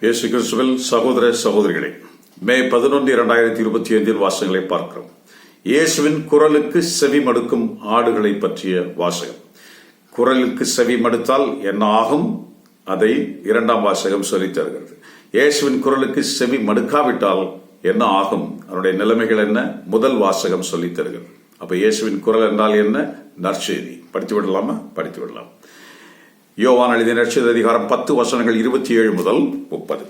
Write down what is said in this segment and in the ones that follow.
இயேசு கிறிஸ்துவில் சகோதர சகோதரிகளே மே பதினொன்று இரண்டாயிரத்தி இருபத்தி ஐந்தில் வாசகங்களை பார்க்கிறோம். இயேசுவின் குரலுக்கு செவி மடுக்கும் ஆடுகளை பற்றிய வாசகம். குரலுக்கு செவி மடுத்தால் என்ன ஆகும்? அதை இரண்டாம் வாசகம் சொல்லித் தருகிறது. இயேசுவின் குரலுக்கு செவி மடுக்காவிட்டால் என்ன ஆகும்? அதனுடைய நிலைமைகள் என்ன? முதல் வாசகம் சொல்லித் தருகிறது. அப்ப இயேசுவின் குரல் என்றால் என்ன? நற்செய்தி. படித்து விடலாமா? படித்து விடலாம். யோவான் எழுதிய நற்செய்தி அதிகாரம் பத்து வசனங்கள் இருபத்தி ஏழு முதல் முப்பது.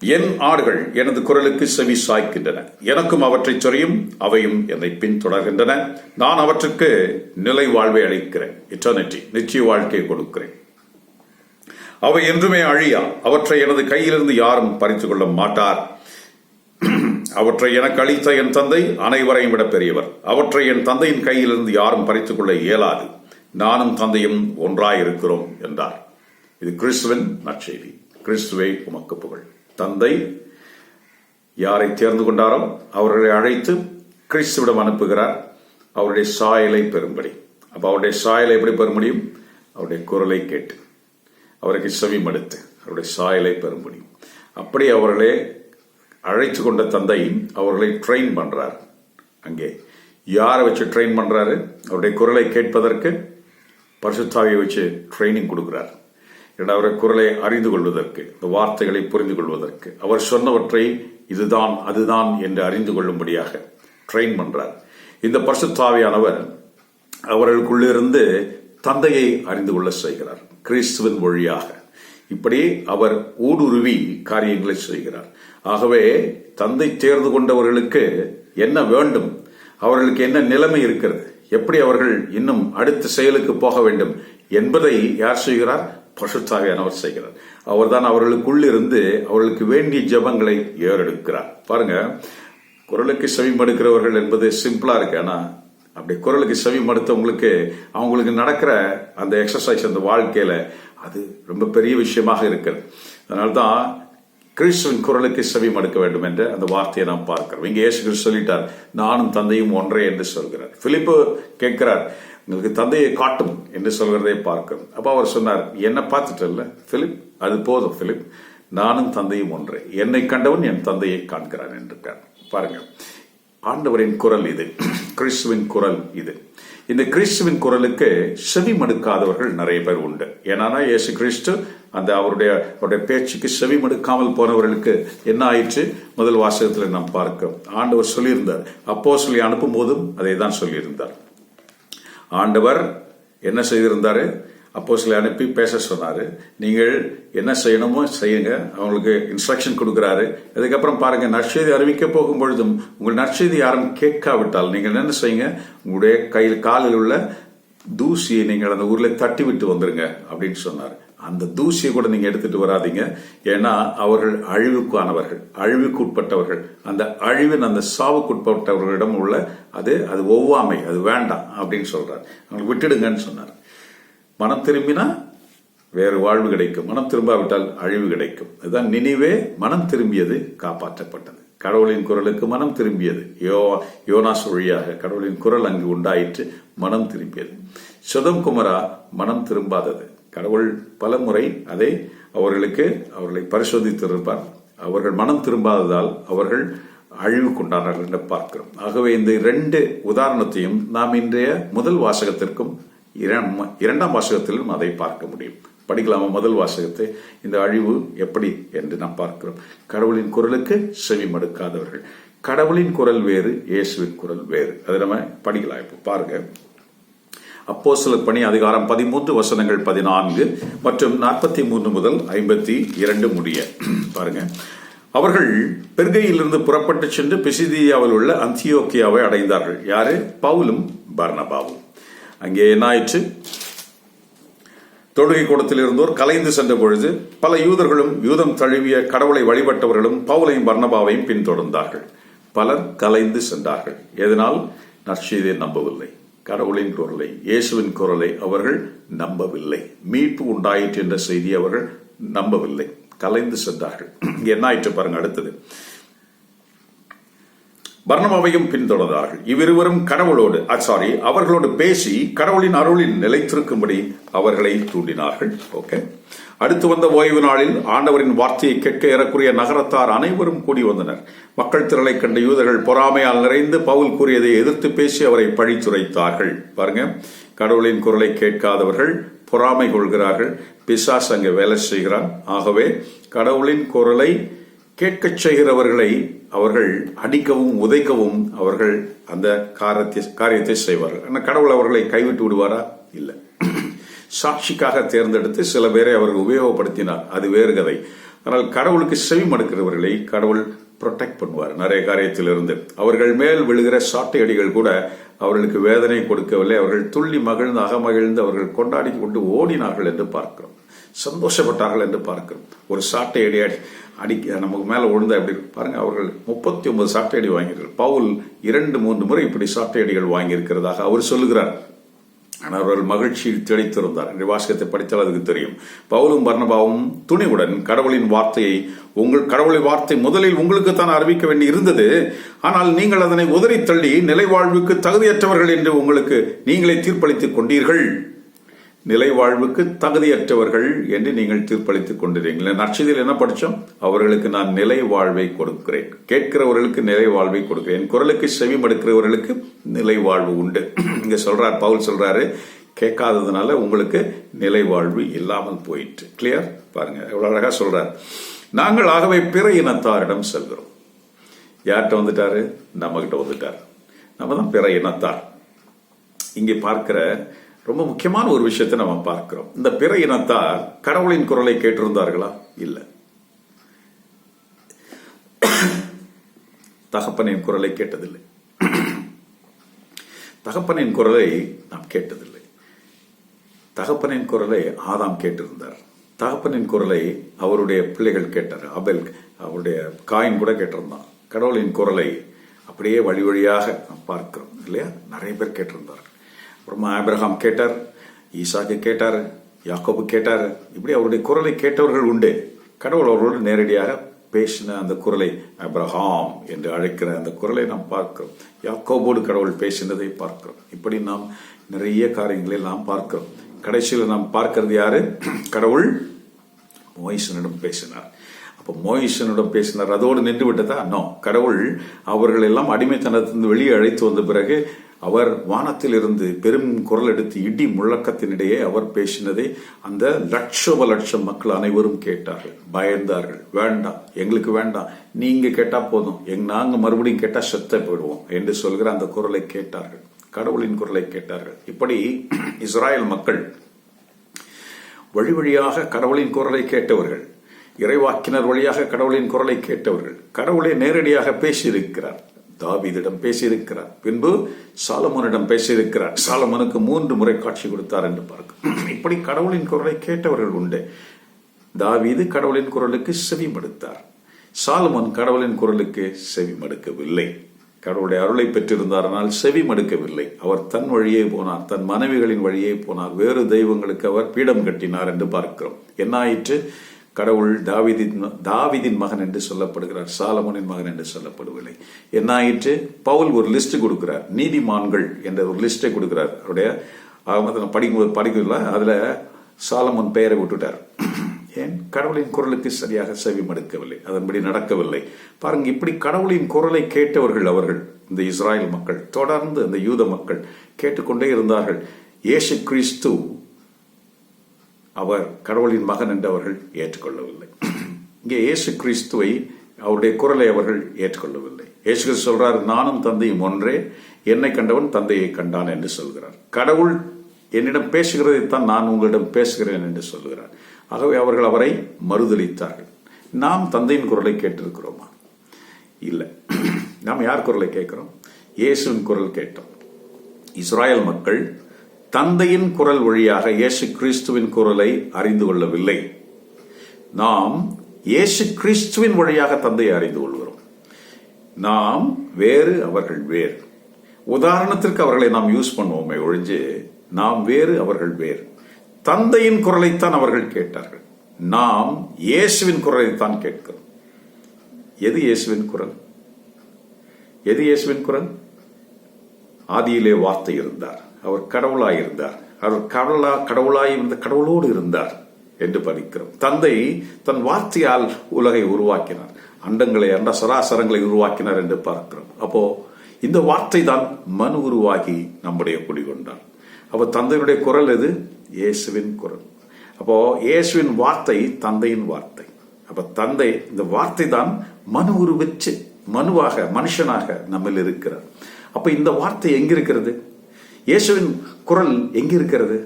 என் ஆடுகள் எனது குரலுக்கு செவி சாய்க்கின்றன. எனக்கும் அவற்றை சொரியும் அவையும் என்னை பின்தொடர்கின்றன. நான் அவற்றுக்கு நிலை வாழ்வை அளிக்கிறேன். இட்டர்னிட்டி நிச்சய வாழ்க்கையை கொடுக்கிறேன். அவை என்றுமே அழியா. அவற்றை எனது கையிலிருந்து யாரும் பறித்துக் கொள்ள மாட்டார். அவற்றை எனக்கு அளித்த என் தந்தை அனைவரையும் விட பெரியவர். அவற்றை என் தந்தையின் கையிலிருந்து யாரும் பறித்துக் கொள்ள இயலாது. நானும் தந்தையும் ஒன்றாயிருக்கிறோம் என்றார். இது கிறிஸ்துவின் நற்செய்தி. கிறிஸ்துவை உமக்கு புகழ். தந்தை யாரை தேர்ந்து கொண்டாரோ அவர்களை அழைத்து கிறிஸ்துவிடம் அனுப்புகிறார். அவருடைய சாயலை பெறும்படி. அப்ப அவருடைய சாயலை எப்படி பெற முடியும்? அவருடைய குரலை கேட்டு. அவருக்கு செவி மடுத்து அவருடைய சாயலை பெற முடியும். அப்படி அவர்களே அழைத்து கொண்ட தந்தை அவர்களை ட்ரெயின் பண்றார். அங்கே யாரை வச்சு ட்ரெயின் பண்றாரு? அவருடைய குரலை கேட்பதற்கு பரிசுத்தாவியை வச்சு ட்ரைனிங் கொடுக்கிறார். அவரை குரலை அறிந்து கொள்வதற்கு இந்த வார்த்தைகளை புரிந்து கொள்வதற்கு அவர் சொன்னவற்றை இதுதான் அதுதான் என்று அறிந்து கொள்ளும்படியாக ட்ரெயின் பண்றார். இந்த பரிசுத்தாவியானவர் அவர்களுக்குள்ளிருந்து தந்தையை அறிந்து கொள்ள செய்கிறார் கிறிஸ்துவின் வழியாக இப்படி அவர் ஊடுருவி காரியங்களை செய்கிறார். ஆகவே தந்தை தேர்ந்து கொண்டவர்களுக்கு என்ன வேண்டும்? அவர்களுக்கு என்ன நிலைமை இருக்கிறது? எப்படி அவர்கள் இன்னும் அடுத்த செயலுக்கு போக வேண்டும் என்பதை யார் செய்கிறார்? பசுத்தாவியானவர் செய்கிறார். அவர்தான் அவர்களுக்குள் இருந்து அவர்களுக்கு வேண்டிய ஜபங்களை ஏறெடுக்கிறார். பாருங்க குரலுக்கு செவி மடுக்கிறவர்கள் என்பது சிம்பிளா இருக்கு. ஆனா அப்படி குரலுக்கு செவி மடுத்தவங்களுக்கு அவங்களுக்கு நடக்கிற அந்த எக்ஸசைஸ் அந்த வாழ்க்கையில அது ரொம்ப பெரிய விஷயமாக இருக்கிறது. அதனால்தான் கிறிஸ்துவின் குரலுக்கு செவி மடுக்க வேண்டும் என்ற அந்த வார்த்தையை நாம் பார்க்கிறோம். இங்கே இயேசு கிறிஸ்து சொல்லிட்டார் நானும் தந்தையும் ஒன்றே என்று சொல்கிறார். பிலிப்பு கேட்கிறார் உங்களுக்கு தந்தையை காட்டும் என்று சொல்கிறதை பார்க்கிறோம். அப்போ அவர் சொன்னார் என்னை பார்த்துட்டல்ல பிலிப் அது போதும் பிலிப். நானும் தந்தையும் ஒன்றே. என்னை கண்டவன் என் தந்தையை காண்கிறான் என்று பாருங்க ஆண்டவரின் குரல் இது கிறிஸ்துவின் குரல் இது. இந்த கிறிஸ்துவின் குரலுக்கு செவி மடுக்காதவர்கள் நிறைய பேர் உண்டு. ஏன்னா இயேசு கிறிஸ்து அந்த அவருடைய அவருடைய பேச்சுக்கு செவி மடுக்காமல் போனவர்களுக்கு என்ன ஆயிற்று? முதல் வாசகத்தில் நாம் பார்க்கிறோம். ஆண்டவர் சொல்லியிருந்தார். அப்போ சொல்லி அனுப்பும் போதும் அதை தான் சொல்லியிருந்தார். ஆண்டவர் என்ன செய்திருந்தாரு? அப்போ சில அனுப்பி பேச சொன்னார். நீங்கள் என்ன செய்யணுமோ செய்யுங்க. அவங்களுக்கு இன்ஸ்ட்ரக்ஷன் கொடுக்குறாரு. அதுக்கப்புறம் பாருங்க நற்செய்தி அறிவிக்க போகும் பொழுதும் உங்கள் நற்செய்தி யாரும் கேட்காவிட்டால் நீங்கள் என்ன செய்யுங்க? உங்களுடைய கையில் காலில் உள்ள தூசியை நீங்கள் அந்த ஊரில் தட்டி விட்டு வந்துருங்க அப்படின்னு சொன்னார். அந்த தூசியை கூட நீங்க எடுத்துட்டு வராதீங்க. ஏன்னா அவர்கள் அழிவுக்கானவர்கள் அழிவுக்கு உட்பட்டவர்கள் அந்த அழிவின் அந்த சாவுக்கு உட்பட்டவர்களிடம் உள்ள அது அது ஒவ்வாமை அது வேண்டாம் அப்படின்னு சொல்றார். அவங்களுக்கு விட்டுடுங்கன்னு சொன்னார். மனம் திரும்பினா வேறு வாழ்வு கிடைக்கும். மனம் திரும்பாவிட்டால் அழிவு கிடைக்கும். இதுதான் நினைவே மனம் திரும்பியது காப்பாற்றப்பட்டது. கடவுளின் குரலுக்கு மனம் திரும்பியது. யோ யோனாஸ் வழியாக கடவுளின் குரல் அங்கு உண்டாயிற்று மனம் திரும்பியது. சுதம் குமரா மனம் திரும்பாதது. கடவுள் பல முறை அதை அவர்களுக்கு அவர்களை பரிசோதித்திருப்பார். அவர்கள் மனம் திரும்பாததால் அவர்கள் அழிவு கொண்டார்கள் என்று பார்க்கிறோம். ஆகவே இந்த இரண்டு உதாரணத்தையும் நாம் இன்றைய முதல் வாசகத்திற்கும் இரண்டாம் வாசகத்திலும் அதை பார்க்க முடியும். படிக்கலாமா முதல் வாசகத்தை? இந்த அழிவு எப்படி என்று நாம் பார்க்கிறோம். கடவுளின் குரலுக்கு செவி மடுக்காதவர்கள். கடவுளின் குரல் வேறு இயேசுவின் குரல் வேறு. அதை நம்ம படிக்கலாம். இப்போ பாருங்க. அப்போ சில பணி அதிகாரம் பதிமூன்று வசனங்கள் பதினான்கு மற்றும் நாற்பத்தி மூன்று முதல் ஐம்பத்தி இரண்டு முடிய. பாருங்க. அவர்கள் பெருகையிலிருந்து புறப்பட்டு சென்று பிசிதியாவில் உள்ள அந்தியோக்கியாவை அடைந்தார்கள். யாரு? பவுலும் பர்ணபாவும் அங்கே என்ன ஆயிற்று? தொழுகை கூடத்தில் இருந்தோர் கலைந்து சென்ற பொழுது பல யூதர்களும் யூதம் தழுவிய கடவுளை வழிபட்டவர்களும் பவுலையும் பர்ணபாவையும் பின்தொடர்ந்தார்கள். பலர் கலைந்து சென்றார்கள். எதனால்? நற்செய்தியை நம்பவில்லை. கடவுளின் குரலை இயேசுவின் குரலை அவர்கள் நம்பவில்லை. மீட்பு உண்டாயிற்று என்ற செய்தி அவர்கள் நம்பவில்லை. கலைந்து சென்றார்கள். என்ன ஆயிற்று பாருங்க அடுத்தது. பர்ணமாவையும் பின்தொடர்ந்தார்கள் இவ்விருவரும் கடவுளோடு சாரி அவர்களோடு பேசி கடவுளின் அருளில் நிலைத்திருக்கும்படி அவர்களை தூண்டினார்கள். ஓகே அடுத்து வந்த ஓய்வு நாளில் ஆண்டவரின் வார்த்தையை கேட்க ஏறக்குரிய நகரத்தார் அனைவரும் கூடி வந்தனர். மக்கள் திரளை கண்ட யூதர்கள் பொறாமையால் நிறைந்து பவுல் கூறியதை எதிர்த்து பேசி அவரை பழித்துரைத்தார்கள் பாருங்க. கடவுளின் குரலை கேட்காதவர்கள் பொறாமை கொள்கிறார்கள். பிசாஸ் அங்கே வேலை செய்கிறான். ஆகவே கடவுளின் குரலை கேட்கச் செய்கிறவர்களை அவர்கள் அடிக்கவும் உதைக்கவும் அவர்கள் அந்த காரியத்தை காரியத்தை செய்வார்கள். ஆனால் கடவுள் அவர்களை கைவிட்டு விடுவாரா? இல்லை. சாட்சிக்காக தேர்ந்தெடுத்து சில பேரை அவர்கள் உபயோகப்படுத்தினார். அது வேறு கதை. ஆனால் கடவுளுக்கு செவி மடுக்கிறவர்களை கடவுள் ப்ரொடெக்ட் பண்ணுவார். நிறைய காரியத்திலிருந்து. அவர்கள் மேல் விழுகிற சாட்டை அடிகள் கூட அவர்களுக்கு வேதனை கொடுக்கவில்லை. அவர்கள் துள்ளி மகிழ்ந்து அகமகிழ்ந்து அவர்கள் கொண்டாடி கொண்டு ஓடினார்கள் என்று பார்க்கிறோம். சந்தோஷப்பட்டார்கள் என்று பார்க்கிறோம். ஒரு சாட்டை அடி அடிக்க நமக்கு மேலே விழுந்தா எப்படி பாருங்கள் பாருங்க அவர்கள் முப்பத்தி ஒன்பது சாட்டை அடி வாங்கியிருக்கிறார். பவுல் இரண்டு மூன்று முறை இப்படி சாட்டை அடிகள் வாங்கியிருக்கிறதாக அவர் சொல்லுகிறார். ஆனால் அவர்கள் மகிழ்ச்சியில் திளைத்திருந்தார். என்று வாசகத்தை படித்தால் அதுக்கு தெரியும். பவுலும் பர்ணபாவும் துணிவுடன் கடவுளின் வார்த்தையை உங்கள் கடவுளின் வார்த்தை முதலில் உங்களுக்கு தான் அறிவிக்க வேண்டி இருந்தது. ஆனால் நீங்கள் அதனை உதறி தள்ளி நிலைவாழ்வுக்கு தகுதியற்றவர்கள் என்று உங்களுக்கு நீங்களே தீர்ப்பளித்துக் கொண்டீர்கள். நிலை வாழ்வுக்கு தகுதியற்றவர்கள் என்று நீங்கள் தீர்ப்பளித்துக் கொண்டிருக்கீங்களா நட்சதியில் என்ன படித்தோம்? அவர்களுக்கு நான் நிலை வாழ்வை கொடுக்கிறேன். கேட்கிறவர்களுக்கு நிலை வாழ்வை கொடுக்கிறேன். குரலுக்கு செவி மடுக்கிறவர்களுக்கு நிலை வாழ்வு உண்டு. இங்க சொல்றார் பவுல் சொல்றாரு கேட்காததுனால உங்களுக்கு நிலை வாழ்வு இல்லாமல் போயிட்டு கிளியர் பாருங்க எவ்வளவு அழகா சொல்றார். நாங்கள் ஆகவே பிற இனத்தாரிடம் செல்கிறோம். யார்கிட்ட வந்துட்டாரு? நம்ம கிட்ட வந்துட்டார். நம்ம தான் பிற இனத்தார். இங்கே பார்க்கிற ரொம்ப முக்கியமான ஒரு விஷயத்தை நம்ம பார்க்கிறோம். இந்த பிற இனத்தார் கடவுளின் குரலை கேட்டிருந்தார்களா? இல்லை. தகப்பனின் குரலை கேட்டதில்லை. தகப்பனின் குரலை நாம் கேட்டதில்லை. தகப்பனின் குரலை ஆதாம் கேட்டிருந்தார். தகப்பனின் குரலை அவருடைய பிள்ளைகள் கேட்டார். அபெல் அவருடைய காயின் கூட கேட்டிருந்தான். கடவுளின் குரலை அப்படியே வழி வழியாக நாம் பார்க்கிறோம் இல்லையா? நிறைய பேர் கேட்டிருந்தார்கள். அப்புறமா ஆப்ரஹாம் கேட்டார் ஈசாக்கு கேட்டார் யாக்கோபு கேட்டார் இப்படி அவருடைய குரலை கேட்டவர்கள் உண்டு. கடவுள் அவர்களோடு நேரடியாக பேசின அந்த குரலை அப்ரஹாம் என்று அழைக்கிற அந்த குரலை நாம் பார்க்கிறோம். யாக்கோபோடு கடவுள் பேசினதை பார்க்கிறோம். இப்படி நாம் நிறைய காரியங்களை நாம் பார்க்கிறோம். கடைசியில் நாம் பார்க்கிறது யாரு? கடவுள் மோயிசனிடம் பேசினார். அப்ப மோயிசனிடம் பேசினார் அதோடு நின்று விட்டதா நோ. கடவுள் அவர்கள் எல்லாம் அடிமைத்தனத்திலிருந்து வெளியே அழைத்து வந்த பிறகு அவர் வானத்திலிருந்து பெரும் குரல் எடுத்து இடி முழக்கத்தினிடையே அவர் பேசினதை அந்த லட்சோப லட்சம் மக்கள் அனைவரும் கேட்டார்கள். பயந்தார்கள். வேண்டாம். எங்களுக்கு வேண்டாம். நீங்க கேட்டா போதும். எங் நாங்க மறுபடியும் கேட்டா செத்த போயிடுவோம். என்று சொல்கிற அந்த குரலை கேட்டார்கள். கடவுளின் குரலை கேட்டார்கள். இப்படி இஸ்ராயல் மக்கள் வழி வழியாக கடவுளின் குரலை கேட்டவர்கள் இறைவாக்கினர் வழியாக கடவுளின் குரலை கேட்டவர்கள் கடவுளை நேரடியாக பேசியிருக்கிறார். தாவீதிடம் பேசியிருக்கிறார். பின்பு சாலமோனிடம் பேசியிருக்கிறார். சாலமோனுக்கு மூன்று முறை காட்சி கொடுத்தார் என்று பார்க்க இப்படி கடவுளின் குரலை கேட்டவர்கள் உண்டு. தாவீது கடவுளின் குரலுக்கு செவி மடுத்தார். சாலமோன் கடவுளின் குரலுக்கு செவி மடுக்கவில்லை. கடவுளுடைய அருளை பெற்றிருந்தாரனால் செவி மடுக்கவில்லை. அவர் தன் வழியே போனார் தன் மனைவிகளின் வழியே போனார். வேறு தெய்வங்களுக்கு அவர் பீடம் கட்டினார் என்று பார்க்கிறோம். என்ன ஆயிற்று கடவுள் தாவிதின் தாவிதின் மகன் என்று சொல்லப்படுகிறார் சாலமோனின் மகன் என்று சொல்லப்படவில்லை என்ன ஆயிற்று? பவுல் ஒரு லிஸ்ட் கொடுக்கிறார். நீதிமான்கள் என்ற ஒரு லிஸ்டை கொடுக்கிறார். அவருடைய படிக்கும்போது படிக்கல அதுல சாலமோன் பெயரை விட்டுட்டார். ஏன்? கடவுளின் குரலுக்கு சரியாக செவி மடுக்கவில்லை அதன்படி நடக்கவில்லை. பாருங்க இப்படி கடவுளின் குரலை கேட்டவர்கள் அவர்கள் இந்த இஸ்ராயல் மக்கள் தொடர்ந்து அந்த யூத மக்கள் கேட்டுக்கொண்டே இருந்தார்கள். இயேசு கிறிஸ்து அவர் கடவுளின் மகன் என்று அவர்கள் ஏற்றுக்கொள்ளவில்லை. இங்கே இயேசு கிறிஸ்துவை அவருடைய குரலை அவர்கள் ஏற்றுக்கொள்ளவில்லை. இயேசு கிறிஸ்து சொல்றார் நானும் தந்தையும் ஒன்றே என்னை கண்டவன் தந்தையை கண்டான் என்று சொல்கிறார். கடவுள் என்னிடம் பேசுகிறதைத்தான் நான் உங்களிடம் பேசுகிறேன் என்று சொல்கிறார். ஆகவே அவர்கள் அவரை மறுதளித்தார்கள் நாம் தந்தையின் குரலை கேட்டிருக்கிறோமா? இல்லை. நாம் யார் குரலை கேட்கிறோம்? இயேசுவின் குரல் கேட்டோம். இஸ்ராயல் மக்கள் தந்தையின் குரல் வழியாக இயேசு கிறிஸ்துவின் குரலை அறிந்து கொள்ளவில்லை. நாம் இயேசு கிறிஸ்துவின் வழியாக தந்தையை அறிந்து கொள்கிறோம். நாம் வேறு அவர்கள் வேறு உதாரணத்திற்கு அவர்களை நாம் யூஸ் பண்ணுவோமே ஒழிஞ்சு நாம் வேறு அவர்கள் வேறு தந்தையின் குரலைத்தான் அவர்கள் கேட்டார்கள். நாம் இயேசுவின் குரலைத்தான் கேட்கிறோம். எது இயேசுவின் குரல்? எது இயேசுவின் குரல்? ஆதியிலே வார்த்தை இருந்தார். அவர் கடவுளாய் இருந்தார். அவர் கடவுளா கடவுளாய் இருந்த கடவுளோடு இருந்தார் என்று படிக்கிறோம் தந்தை தன் வார்த்தையால் உலகை உருவாக்கினார். அண்டங்களை அண்ட சராசரங்களை உருவாக்கினார் என்று பார்க்கிறோம். அப்போ இந்த வார்த்தை தான் மனு உருவாகி நம்முடைய குடிகொண்டார் அப்போ தந்தையினுடைய குரல் எது? இயேசுவின் குரல். அப்போ இயேசுவின் வார்த்தை தந்தையின் வார்த்தை. அப்ப தந்தை இந்த வார்த்தை தான் மனு உருவச்சு மனுவாக மனுஷனாக நம்மில் இருக்கிறார். அப்ப இந்த வார்த்தை எங்கிருக்கிறது? இருக்கிறது இயேசுவின் குரல் எங்க இருக்கிறது?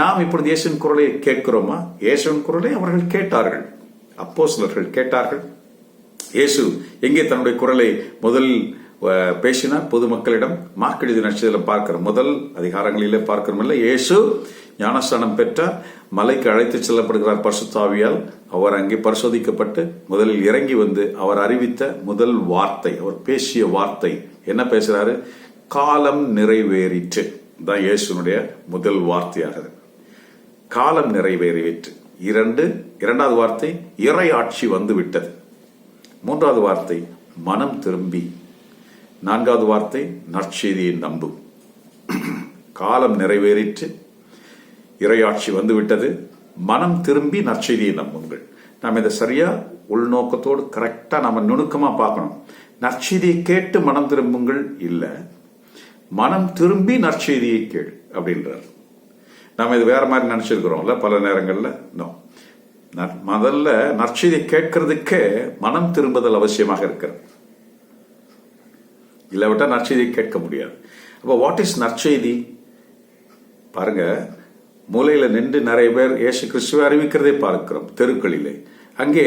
நாம் இப்பொழுது இயேசுவின் குரலை கேட்கிறோமா? இயேசுவின் குரலை அவர்கள் கேட்டார்கள். அப்போ சிலர்கள் கேட்டார்கள். இயேசு எங்கே தன்னுடைய குரலை முதல் பேசினார்? பொதுமக்களிடம். மார்க்கெழுதி நட்சத்திரம் பார்க்கிறோம் முதல் அதிகாரங்களிலே பார்க்கிறோம் இல்லை இயேசு ஞானஸ்தானம் பெற்றார் மலைக்கு அழைத்து செல்லப்படுகிறார் பரிசுத்தாவியால். அவர் அங்கே பரிசோதிக்கப்பட்டு முதலில் இறங்கி வந்து அவர் அறிவித்த முதல் வார்த்தை அவர் பேசிய வார்த்தை. என்ன பேசுறாரு? காலம் நிறைவேறிற்று. தான் இயேசுனுடைய முதல் வார்த்தையாகுது காலம் நிறைவேறிவிட்டு இரண்டு இரண்டாவது வார்த்தை இறை ஆட்சி வந்து விட்டது மூன்றாவது வார்த்தை மனம் திரும்பி. நான்காவது வார்த்தை நற்செய்தியை நம்பு. காலம் நிறைவேறிற்று இறையாட்சி வந்துவிட்டது. மனம் திரும்பி நற்செய்தியை நம்புங்கள். நாம் இதை சரியா உள்நோக்கத்தோடு கரெக்டாக நம்ம நுணுக்கமாக பார்க்கணும். நற்செய்தியை கேட்டு மனம் திரும்புங்கள். இல்லை மனம் திரும்பி நற்செய்தியை கேள் அப்படின்றார். நாம் இது வேற மாதிரி நினைச்சிருக்கிறோம்ல பல நேரங்களில்? நோ முதல்ல நற்செய்தியை கேட்கறதுக்கே மனம் திரும்புதல் அவசியமாக இருக்கிறது. இல்லாவிட்டால் நற்செய்தியை கேட்க முடியாது. அப்போ வாட் இஸ் நற்செய்தி? பாருங்க மூலையில் நின்று நிறைய பேர் ஏசு கிறிஸ்துவை அறிவிக்கிறதை பார்க்கிறோம் தெருக்களிலே. அங்கே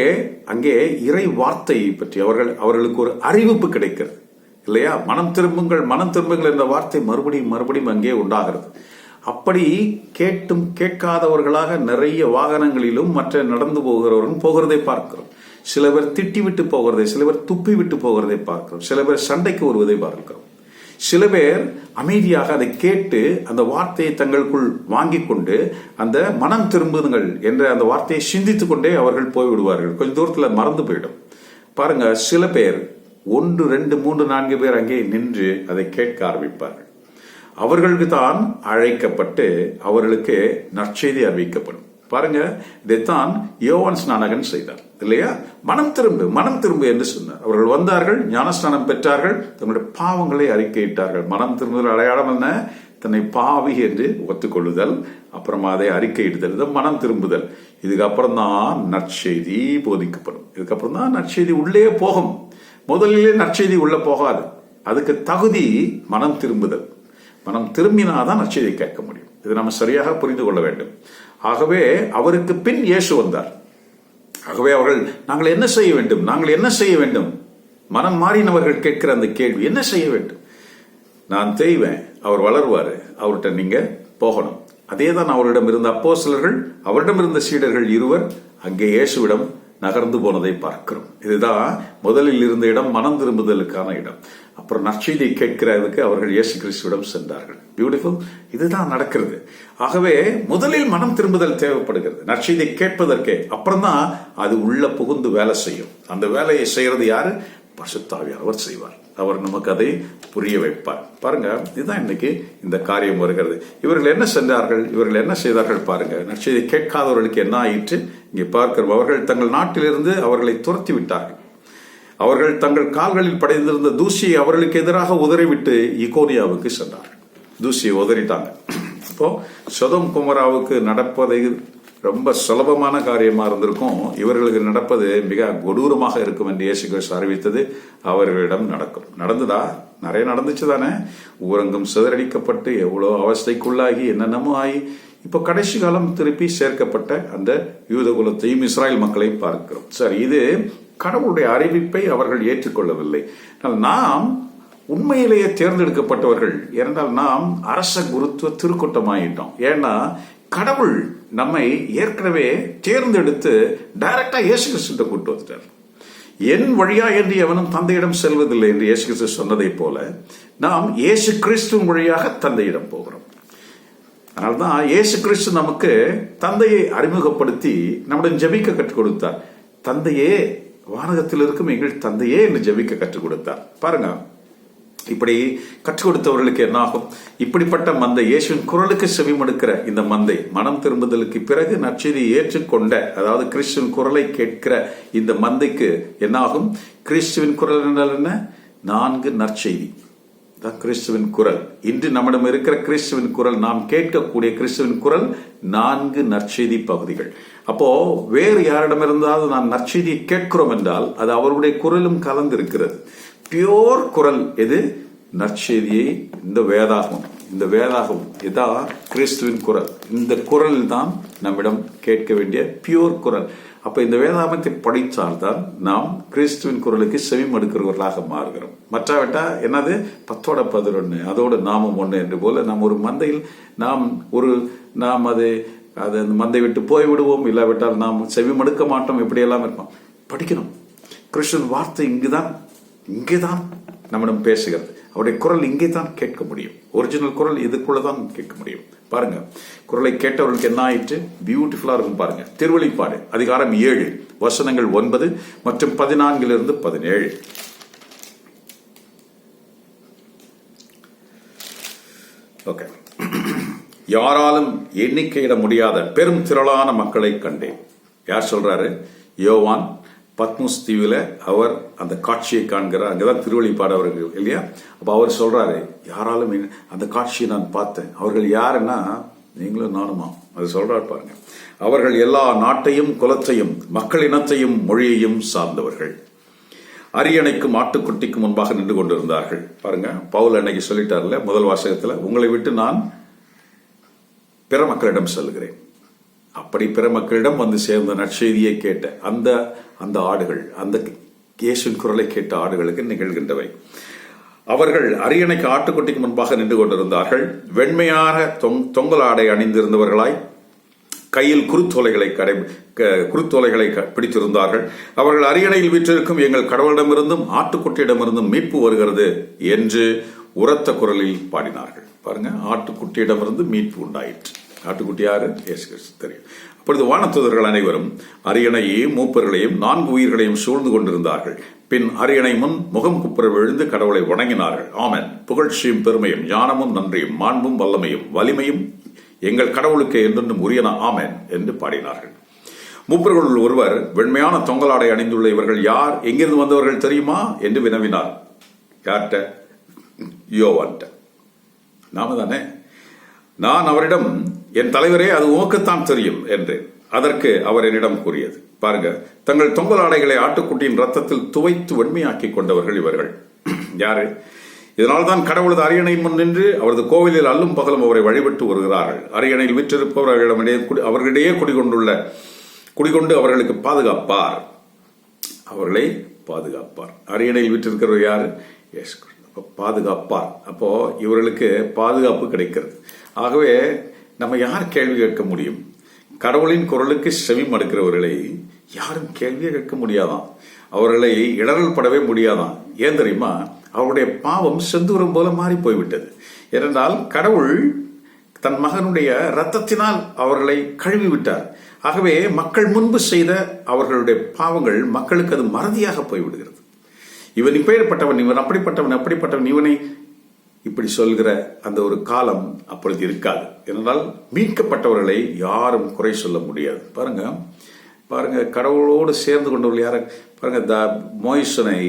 அங்கே இறை வார்த்தையை பற்றி அவர்கள் அவர்களுக்கு ஒரு அறிவிப்பு கிடைக்கிறது. இல்லையா? மனம் திரும்புங்கள் மனம் திரும்புங்கள் என்ற வார்த்தை மறுபடியும் மறுபடியும் அங்கே உண்டாகிறது. அப்படி கேட்டும் கேட்காதவர்களாக நிறைய வாகனங்களிலும் மற்ற நடந்து போகிறவரும் போகிறதை பார்க்கிறோம். சில பேர் திட்டி விட்டு போகிறதை சில பேர் துப்பி விட்டு போகிறதை பார்க்கிறோம். சில பேர் சண்டைக்கு வருவதை பார்க்கிறோம். சில பேர் அமைதியாக அதை கேட்டு அந்த வார்த்தையை தங்களுக்குள் வாங்கி கொண்டு அந்த மனம் திரும்புங்கள் என்ற அந்த வார்த்தையை சிந்தித்துக்கொண்டே அவர்கள் போய்விடுவார்கள். கொஞ்ச தூரத்தில் மறந்து போயிடும். பாருங்க சில பேர் ஒன்று ரெண்டு மூன்று நான்கு பேர் அங்கே நின்று அதை கேட்க ஆரம்பிப்பார்கள். அவர்களுக்கு தான் அழைக்கப்பட்டு அவர்களுக்கு நற்செய்தி அறிவிக்கப்படும். பாருங்க இதைத்தான் யோவான் ஸ்நானகன் செய்தார் இல்லையா? மனம் திரும்பு மனம் திரும்பு என்று சொன்னார். அவர்கள் வந்தார்கள் ஞானஸ்நானம் பெற்றார்கள் தங்களுடைய பாவங்களை அறிக்கையிட்டார்கள். மனம் திரும்புதல் அடையாளம் என்ன? தன்னை பாவி என்று ஒத்துக்கொள்ளுதல் அப்புறமா அதை அறிக்கையிடுதல் இது மனம் திரும்புதல். இதுக்கப்புறம் தான் நற்செய்தி போதிக்கப்படும். இதுக்கப்புறம் தான் நற்செய்தி உள்ளே போகும். முதலிலே நற்செய்தி உள்ள போகாது. அதுக்கு தகுதி மனம் திரும்புதல். மனம் திரும்பினாதான் நற்செய்தி கேட்க முடியும். இது நம்ம சரியாக புரிந்து கொள்ள வேண்டும். ஆகவே அவருக்கு பின் இயேசு வந்தார். ஆகவே அவர்கள் நாங்கள் என்ன செய்ய வேண்டும்? நாங்கள் என்ன செய்ய வேண்டும்? மனம் மாறினவர்கள் கேட்கிற அந்த கேள்வி என்ன செய்ய வேண்டும்? நான் தெய்வேன். அவர் வளருவாரு. அவர்கிட்ட நீங்க போகணும். அதே தான் அவரிடம் இருந்த அப்போஸ்தலர்கள் அவரிடம் இருந்த சீடர்கள் இருவர் அங்கே இயேசுவிடம் நகர்ந்து போனதை பார்க்கிறோம். இதுதான் முதலில் இருந்த இடம் மனம் திரும்புதலுக்கான இடம். அப்புறம் நற்செய்தியை கேட்கிறதுக்கு அவர்கள் இயேசு கிறிஸ்துவிடம் சென்றார்கள். பியூட்டிஃபுல் இதுதான் நடக்கிறது. ஆகவே முதலில் மனம் திரும்புதல் தேவைப்படுகிறது. நற்செய்தியை கேட்பதற்கே அப்புறம்தான் அது உள்ள புகுந்து வேலை செய்யும். அந்த வேலையை செய்யறது யாரு? பசுத்தாவியார் அவர் செய்வார். அவர் நமக்கு அதை புரிய வைப்பார். பாருங்க இதுதான் இன்னைக்கு இந்த காரியம் வருகிறது. இவர்கள் என்ன சென்றார்கள்? இவர்கள் என்ன செய்தார்கள் பாருங்க. நற்செய்தி கேட்காதவர்களுக்கு என்ன ஆயிற்று? இங்கே பார்க்கிறோம் அவர்கள் தங்கள் நாட்டிலிருந்து அவர்களை துரத்தி விட்டார்கள். அவர்கள் தங்கள் கால்களில் படைந்திருந்த தூசியை அவர்களுக்கு எதிராக உதறிவிட்டு இகோனியாவுக்கு சென்றார்கள். தூசியை உதறிட்டாங்க. இப்போ சொதம் குமராவுக்கு நடப்பதை ரொம்ப சுலபமான காரியமாக இருந்திருக்கும். இவர்களுக்கு நடப்பது மிக கொடூரமாக இருக்கும் என்று இயேசு கிறிஸ்து அறிவித்தது. அவர்களிடம் நடக்கும். நடந்ததா? நிறைய நடந்துச்சு தானே. ஊரங்கும் சிதறடிக்கப்பட்டு எவ்வளோ அவஸ்தைக்குள்ளாகி என்னென்னமோ ஆகி இப்போ கடைசி காலம் திருப்பி சேர்க்கப்பட்ட அந்த யூத குலத்தையும் இஸ்ராயல் மக்களையும் பார்க்கிறோம். சரி இது கடவுளுடைய அறிவிப்பை அவர்கள் ஏற்றுக்கொள்ளவில்லை. ஆனால் நாம் உண்மையிலேயே தேர்ந்தெடுக்கப்பட்டவர்கள். ஏனென்றால் நாம் அரச குருத்துவ திருக்கூட்டமாயிட்டோம். ஏன்னா கடவுள் நம்மை ஏற்கனவே தேர்ந்தெடுத்து டைரக்டா இயேசு கிறிஸ்து கூட்டு வந்துட்டார். என் வழியா என்று எவனும் தந்தையிடம் செல்வதில்லை என்று இயேசு கிறிஸ்து சொன்னதை போல நாம் இயேசு கிறிஸ்து வழியாக தந்தையிடம் போகிறோம். அதனால்தான் இயேசு கிறிஸ்து நமக்கு தந்தையை அறிமுகப்படுத்தி நம்முடன் ஜெபிக்க கற்றுக் கொடுத்தார். தந்தையே வானகத்தில் இருக்கும் எங்கள் தந்தையே என்று ஜெபிக்க கற்றுக் கொடுத்தார். பாருங்க இப்படி கற்றுக் கொடுத்தவர்களுக்கு என்னாகும்? இப்படிப்பட்ட மந்தை இயேசுவின் குரலுக்கு செவிமடுக்கிற இந்த மந்தை மனம் திரும்புதலுக்கு பிறகு நற்செய்தியை ஏற்றுக்கொண்ட அதாவது கிறிஸ்துவின் குரலை கேட்கிற இந்த மந்தைக்கு என்னாகும்? கிறிஸ்துவின் குரல் என்றால் என்ன? நான்கு நற்செய்தி. தான் கிறிஸ்துவின் குரல். இன்று நம்மிடம் இருக்கிற கிறிஸ்துவின் குரல் நாம் கேட்கக்கூடிய கிறிஸ்துவின் குரல் நான்கு நற்செய்தி பகுதிகள். அப்போ வேறு யாரிடமிருந்தாவது நாம் நற்செய்தியை கேட்கிறோம் என்றால் அது அவருடைய குரலும் கலந்திருக்கிறது. பியோர் குரல் எது? நற்செய்தியை இந்த வேதாகம். இந்த வேதாகம் இதான் கிறிஸ்துவின் குரல். இந்த குரல் தான் நம்மிடம் கேட்க வேண்டிய பியோர் குரல். அப்ப இந்த வேதாகமத்தை படித்தால்தான் நாம் கிறிஸ்துவின் குரலுக்கு செவி மடுக்கிறவர்களாக மாறுகிறோம். மற்றாவிட்டா என்னது? பத்தோட பதினொன்று அதோட நாமம் ஒன்று என்று போல நாம் ஒரு மந்தையில் நாம் ஒரு நாம் அது அது அந்த மந்தை விட்டு போய் விடுவோம் இல்லாவிட்டால் நாம் செவி மடுக்க மாட்டோம். இப்படியெல்லாம் இருப்போம். படிக்கணும். கிறிஸ்துவின் வார்த்தை இங்குதான் இங்கேதான் நம்மிடம் பேசுகிறது. அவருடைய குரல் இங்கே தான் கேட்க முடியும். ஒரிஜினல் குரல் இதுக்குள்ள தான் கேட்க முடியும். பாருங்க குரலை கேட்டவர்களுக்கு என்ன ஆயிற்று? பியூட்டிஃபுல்லா இருக்கும் பாருங்க. திருவழிப்பாடு அதிகாரம் ஏழு வசனங்கள் ஒன்பது மற்றும் பதினான்கிலிருந்து பதினேழு. ஓகே யாராலும் எண்ணிக்கையிட முடியாத பெரும் திரளான மக்களை கண்டேன். யார் சொல்றாரு? யோவான் பத்மஸ் தீவில் அவர் அந்த காட்சியை காண்கிறார். அங்கதான் திருவழிப்பாடு அவர்கள் இல்லையா? அப்ப அவர் சொல்றாரு யாராலும் அந்த காட்சியை நான் பார்த்தேன். அவர்கள் யாருன்னா நீங்களும் நானுமா? அது சொல்றாரு பாருங்க. அவர்கள் எல்லா நாட்டையும் குலத்தையும் மக்கள் இனத்தையும் மொழியையும் சார்ந்தவர்கள். அரியணைக்கும் ஆட்டுக்குட்டிக்கும் முன்பாக நின்று கொண்டிருந்தார்கள். பாருங்க பவுல் அன்னைக்கு சொல்லிட்டார்ல முதல் வாசகத்துல உங்களை விட்டு நான் பிற மக்களிடம் செல்கிறேன். அப்படி பிற மக்களிடம் வந்து சேர்ந்த நற்செய்தியை கேட்ட அந்த அந்த ஆடுகள் அந்த இயேசுவின் குரலை கேட்ட ஆடுகளுக்கு நிகழ்கின்றவை. அவர்கள் அரியணைக்கு ஆட்டுக்குட்டிக்கு முன்பாக நின்று கொண்டிருந்தார்கள். வெண்மையாக தொங்- தொங்கல் ஆடை அணிந்திருந்தவர்களாய் கையில் குருத்தோலைகளை கடை க- குருத்தோலைகளை க- பிடித்திருந்தார்கள். அவர்கள் அரியணையில் வீற்றிருக்கும் எங்கள் கடவுளிடமிருந்தும் ஆட்டுக்குட்டியிடமிருந்தும் மீட்பு வருகிறது என்று உரத்த குரலில் பாடினார்கள். பாருங்க ஆட்டுக்குட்டியிடமிருந்து மீட்பு உண்டாயிற்று. ஆட்டுக்குட்டியாரு இயேசு கிறிஸ்து. தெரியும். அப்பொழுது வானத்துதர்கள் அனைவரும் அரியணையையும் மூப்பர்களையும் நான்கு உயிர்களையும் சூழ்ந்து கொண்டிருந்தார்கள். பின் அரியணை முன் முகம் குப்புற விழுந்து கடவுளை வணங்கினார்கள். ஆமன். புகழ்ச்சியும் பெருமையும் ஞானமும் நன்றியும் மாண்பும் வல்லமையும் வலிமையும் எங்கள் கடவுளுக்கு என்றென்றும் உரியன. ஆமேன் என்று பாடினார்கள். மூப்பர்களுள் ஒருவர் வெண்மையான தொங்கலாடை அணிந்துள்ள இவர்கள் யார்? எங்கிருந்து வந்தவர்கள் தெரியுமா? என்று வினவினார். யார்கிட்ட? யோவான்ட்ட நாம தானே. நான் அவரிடம் என் தலைவரே அது உமக்குத்தான் தெரியும் என்றேன். அதற்கு அவர் என்னிடம் கூறியது பாருங்க தங்கள் தொங்கல் ஆடைகளை ஆட்டுக்குட்டியின் ரத்தத்தில் துவைத்து வெண்மையாக்கி கொண்டவர்கள் இவர்கள். யாரு? இதனால்தான் கடவுளது அரியணை முன் நின்று அவரது கோவிலில் அல்லும் பகலும் அவரை வழிபட்டு வருகிறார்கள். அரியணையில் விற்றிருப்பவர்களிடமிடையே குடி- அவர்களிடையே குடிகொண்டுள்ள குடிகொண்டு அவர்களுக்கு பாதுகாப்பார். அவர்களை பாதுகாப்பார். அரியணையில் விட்டிருக்கிறவர் யார்? பாதுகாப்பார். அப்போ இவர்களுக்கு பாதுகாப்பு கிடைக்கிறது. ஆகவே நம்ம யார் கேள்வி கேட்க முடியும்? கடவுளின் குரலுக்கு செவி மடுக்கிறவர்களை யாரும் கேள்வியே கேட்க முடியாதாம் அவர்களை இடரல் படவே முடியாதாம் ஏன் தெரியுமா? அவருடைய பாவம் செந்தூரம் போல மாறி போய்விட்டது. ஏனென்றால் கடவுள் தன் மகனுடைய ரத்தத்தினால் அவர்களை கழுவி விட்டார் ஆகவே மக்கள் முன்பு செய்த அவர்களுடைய பாவங்கள் மக்களுக்கு அது மறதியாக போய்விடுகிறது. இவன் இப்பேற்பட்டவன் இவன் அப்படிப்பட்டவன் அப்படிப்பட்டவன் இவனை இப்படி சொல்கிற அந்த ஒரு காலம் அப்பொழுது இருக்காது. ஏனென்றால் மீட்கப்பட்டவர்களை யாரும் குறை சொல்ல முடியாது. பாருங்க பாருங்க கடவுளோடு சேர்ந்து கொண்டவர்கள் யார பாருங்க த மோயிசனை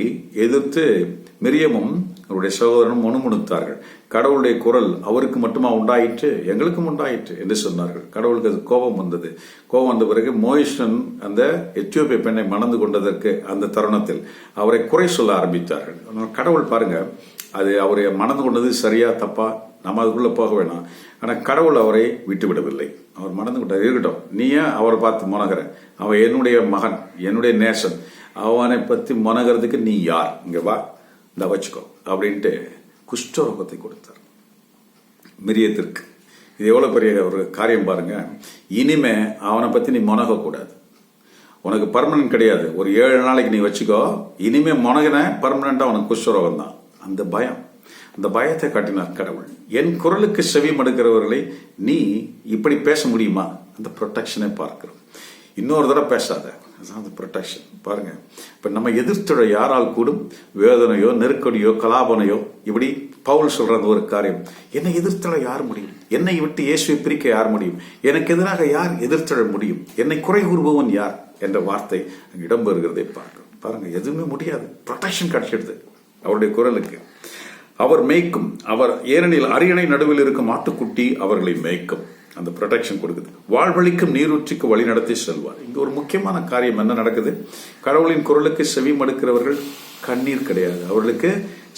எதிர்த்து மிரியமும் அவருடைய சகோதரனும் முணுமுணுத்தார்கள் கடவுளுடைய குரல் அவருக்கு மட்டுமா உண்டாயிற்று? எங்களுக்கும் உண்டாயிற்று என்று சொன்னார்கள். கடவுளுக்கு அது கோபம் வந்தது. கோபம் வந்த பிறகு மோயிஷன் அந்த எத்தியோப்பிய பெண்ணை மணந்து கொண்டதற்கு அந்த தருணத்தில் அவரை குறை சொல்ல ஆரம்பித்தார்கள். கடவுள் பாருங்க அது அவரை மணந்து கொண்டது சரியா தப்பா நம்ம அதுக்குள்ள போக வேணாம். ஆனால் கடவுள் அவரை விட்டு விடவில்லை. அவர் மணந்து கொண்டார். இருக்கட்டும் நீ ஏன் அவரை பார்த்து முனகிற? அவன் என்னுடைய மகன் என்னுடைய நேசன். அவனை பற்றி முனகிறதுக்கு நீ யார்? இங்கே வா இந்த வச்சுக்கோ அப்படின்ட்டு குஷ்டரோகத்தை கொடுத்தார். மிரியத்திற்கு. இது எவ்வளோ பெரிய ஒரு காரியம் பாருங்க. இனிமே அவனை பற்றி நீ முனகக்கூடாது. உனக்கு பர்மனன்ட் கிடையாது. ஒரு ஏழு நாளைக்கு நீ வச்சுக்கோ இனிமே முனகின பர்மனண்டா உனக்கு குஷ்டரோகம் தான் அந்த பயம். அந்த பயத்தை காட்டினார் கடவுள். என் குரலுக்கு செவி மடுக்கிறவர்களை நீ இப்படி பேச முடியுமா? அந்த ப்ரொட்டக்ஷனை பார்க்கிறோம். இன்னொரு தடவை பேசாத. அதுதான் அந்த ப்ரொட்டக்ஷன் பாருங்க. இப்போ நம்ம எதிர்த்துட யாரால் கூடும்? வேதனையோ நெருக்கடியோ கலாபனையோ? இப்படி பவுல் சொல்றது அந்த ஒரு காரியம். என்னை எதிர்த்தட யார் முடியும்? என்னை விட்டு இயேசுவை பிரிக்க யார் முடியும்? எனக்கு எதிராக யார் எதிர்த்தட முடியும்? என்னை குறை கூறுபவன் யார்? என்ற வார்த்தை இடம்பெறுகிறதை பார்க்கிறோம். பாருங்க எதுவுமே முடியாது. ப்ரொட்டக்ஷன் கிடைச்சிடுது அவருடைய குரலுக்கு. அவர் மேய்க்கும். அவர் ஏனெனில் அரியணை நடுவில் இருக்கும் ஆட்டுக்குட்டி அவர்களை மேய்க்கும். அந்த ப்ரொடெக்ஷன் கொடுக்குது. வாழ்வழிக்கும் நீரூற்றிக்கு வழி நடத்தி செல்வார். இங்கே ஒரு முக்கியமான காரியம் என்ன நடக்குது? கடவுளின் குரலுக்கு செவி மடுக்கிறவர்கள் கண்ணீர் கிடையாது. அவர்களுக்கு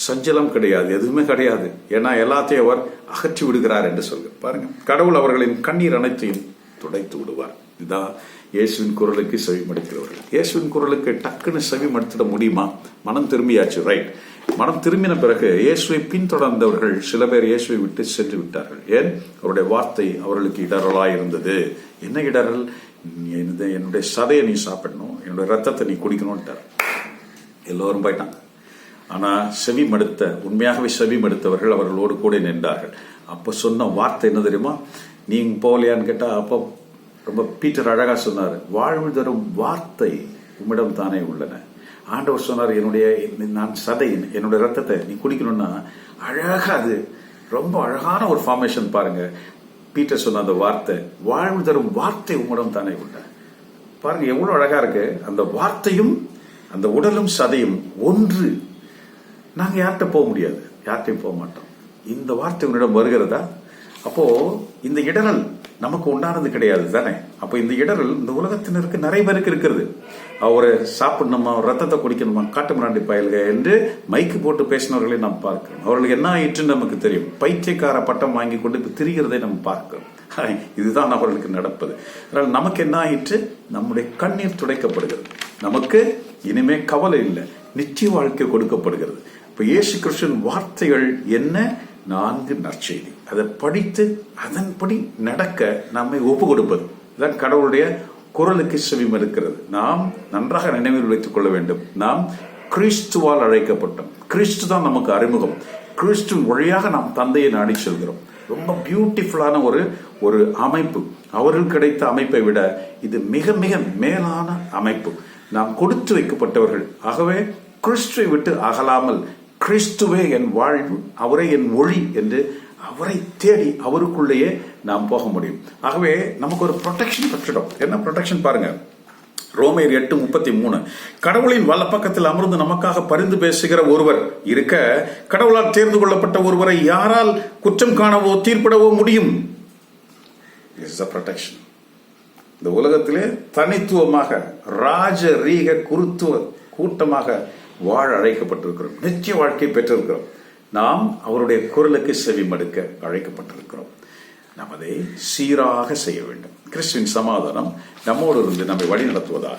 சஞ்சலம் கிடையாது. எதுவுமே கிடையாது. ஏன்னா எல்லாத்தையும் அவர் அகற்றி விடுகிறார் என்று சொல்க பாருங்க. கடவுள் அவர்களின் கண்ணீர் அனைத்தையும் துடைத்து விடுவார். இதுதான் இயேசுவின் குரலுக்கு செவி மடுக்கிறவர்கள். இயேசுவின் குரலுக்கு டக்குன்னு செவி மடுத்திட முடியுமா? மனம் திரும்பியாச்சு. ரைட் மனம் திரும்பின பிறகு இயேசுவை பின்தொடர்ந்தவர்கள் சில பேர் இயேசுவை விட்டு சென்று விட்டார்கள். ஏன்? அவருடைய வார்த்தை அவர்களுக்கு இடரலாக இருந்தது. என்ன இடரல் என்னது- என்னுடைய சதையை நீ சாப்பிடணும் என்னுடைய ரத்தத்தை நீ குடிக்கணும்ட்டார். எல்லோரும் போயிட்டாங்க. ஆனால் செவி மடுத்த உண்மையாகவே செவி மடுத்தவர்கள் அவர்களோடு கூட நின்றார்கள். அப்போ சொன்ன வார்த்தை என்ன தெரியுமா? நீங்க போகலையான்னு கேட்டால் அப்போ ரொம்ப பீட்டர் அழகாக சொன்னார் வாழ்வு தரும் வார்த்தை உம்மிடம் தானே உள்ளன. ஆண்டவர் சொன்னார் என்னுடைய நான் சதை என்னுடைய ரத்தத்தை நீ குடிக்கணும்னா அழகாக அது ரொம்ப அழகான ஒரு ஃபார்மேஷன் பாருங்க. பீட்டர் சொன்ன அந்த வார்த்தை வாழ்வு தரும் வார்த்தை உங்களிடம் தானே உண்ட பாருங்க எவ்வளவு அழகா இருக்கு. அந்த வார்த்தையும் அந்த உடலும் சதையும் ஒன்று. நாங்க யார்கிட்ட போக முடியாது. யார்கிட்டையும் போக மாட்டோம். இந்த வார்த்தை உன்னிடம் வருகிறதா? அப்போ இந்த இடரல் நமக்கு உண்டானது கிடையாது தானே? அப்போ இந்த இடரல் இந்த உலகத்தினருக்கு நிறைய பேருக்கு இருக்கிறது. அவரை சாப்பிடணுமா ரத்தத்தை குடிக்கணுமா காட்டு மிராண்டி பயல்க என்று மைக்கு போட்டு பேசினவர்களை நாம் பார்க்கிறோம். அவர்களுக்கு என்ன ஆயிற்றுன்னு நமக்கு தெரியும். பைத்தியக்கார பட்டம் வாங்கி கொண்டு இப்ப திரிகிறதை நம்ம பார்க்கிறோம். இதுதான் அவர்களுக்கு நடப்பது. அதனால் நமக்கு என்ன ஆயிற்று? நம்முடைய கண்ணீர் துடைக்கப்படுகிறது. நமக்கு இனிமே கவலை இல்லை. நிச்சய வாழ்க்கை கொடுக்கப்படுகிறது. இப்ப இயேசு கிருஷ்ணன் வார்த்தைகள் என்ன? நான்கு நற்செய்தி. அதை படித்து அதன்படி நடக்க நம்மை ஒப்பு கொடுப்பது இதுதான் கடவுளுடைய குரலுக்கு செவிம் இருக்கிறது நாம் நன்றாக நினைவில் வைத்துக் கொள்ள வேண்டும். நாம் கிறிஸ்துவால் அழைக்கப்பட்டோம். கிறிஸ்து தான் நமக்கு அறிமுகம். கிறிஸ்து வழியாக நாம் தந்தையை நாடி செல்கிறோம். ரொம்ப பியூட்டிஃபுல்லான ஒரு ஒரு அமைப்பு. அவர்கள் கிடைத்த அமைப்பை விட இது மிக மிக மேலான அமைப்பு. நாம் கொடுத்து வைக்கப்பட்டவர்கள். ஆகவே கிறிஸ்துவை விட்டு அகலாமல் கிறிஸ்துவே என் வாழ்வு அவரே என் ஒளி என்று அவரை தேடி அவருக்குள்ளேயே நாம் போக முடியும். ஆகவே நமக்கு ஒரு ப்ரொடெக்ஷன் பெற்றிடும் என்ன ப்ரொடெக்ஷன் பாருங்க. ரோமேர் எட்டு முப்பத்தி மூணு கடவுளின் வலப்பக்கத்தில் அமர்ந்து நமக்காக பரிந்து பேசுகிற ஒருவர் இருக்க கடவுளால் தேர்ந்து கொள்ளப்பட்ட ஒருவரை யாரால் குற்றம் காணவோ தீர்ப்பிடவோ முடியும்? இஸ் ப்ரொடெக்ஷன் இந்த உலகத்திலே தனித்துவமாக ராஜரீக குருத்துவ கூட்டமாக வாழ அழைக்கப்பட்டிருக்கிறோம். நிச்சய வாழ்க்கை பெற்றிருக்கிறோம். நாம் அவருடைய குரலுக்கு செவி மடுக்க அழைக்கப்பட்டிருக்கிறோம். நாம் அதை சீராக செய்ய வேண்டும். கிறிஸ்துவின் சமாதானம் நம்மோடு இருந்து நம்மை வழி நடத்துவதாக